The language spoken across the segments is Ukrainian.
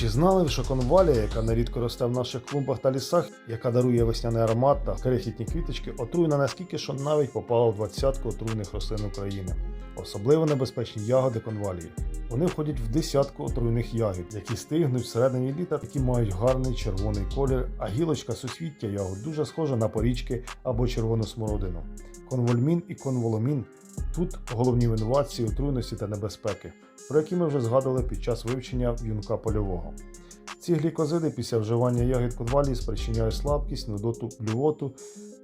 Чи знали ви, що конвалія, яка нерідко росте в наших клумбах та лісах, яка дарує весняний аромат та крихітні квіточки, отруєна настільки, що навіть попала в двадцятку отруйних рослин України. Особливо небезпечні ягоди конвалії. Вони входять в десятку отруйних ягід, які стигнуть всередині літа, які мають гарний червоний колір, а гілочка сусвіття ягод дуже схожа на порічки або червону смородину. Конвольмін і конволомін тут головні винуватці отруйності та небезпеки, про які ми вже згадували під час вивчення в'юнка польового. Ці глікозиди після вживання ягід конвалії спричиняють слабкість, нудоту, блювоту,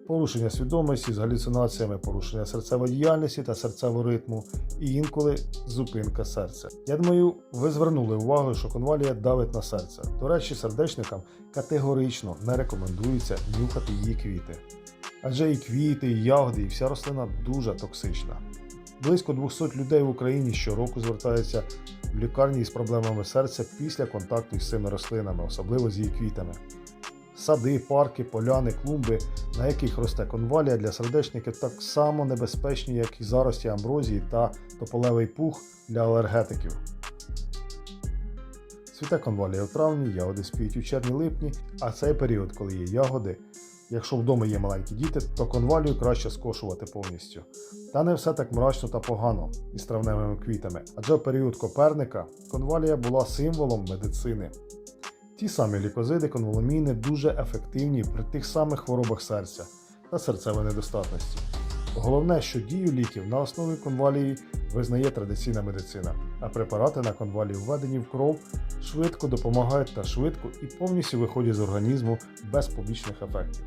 порушення свідомості з галюцинаціями, порушення серцевої діяльності та серцевого ритму і інколи зупинка серця. Я думаю, ви звернули увагу, що конвалія давить на серце. До речі, сердечникам категорично не рекомендується нюхати її квіти. Адже і квіти, і ягоди, і вся рослина дуже токсична. Близько 200 людей в Україні щороку звертаються в лікарні із проблемами серця після контакту з цими рослинами, особливо з її квітами. Сади, парки, поляни, клумби, на яких росте конвалія для сердечників так само небезпечні, як і зарості амброзії та тополевий пух для алергетиків. Цвіте конвалія у травні, ягоди спіють у червні-липні, а цей період, коли є ягоди, якщо вдома є маленькі діти, то конвалію краще скошувати повністю. Та не все так мрачно та погано із травневими квітами, адже в період Коперника конвалія була символом медицини. Ті самі лікозиди конволоміни дуже ефективні при тих самих хворобах серця та серцевої недостатності. Головне, що дію ліків на основі конвалії визнає традиційна медицина, а препарати на конвалії, введені в кров, швидко допомагають та швидко і повністю виходять з організму без побічних ефектів.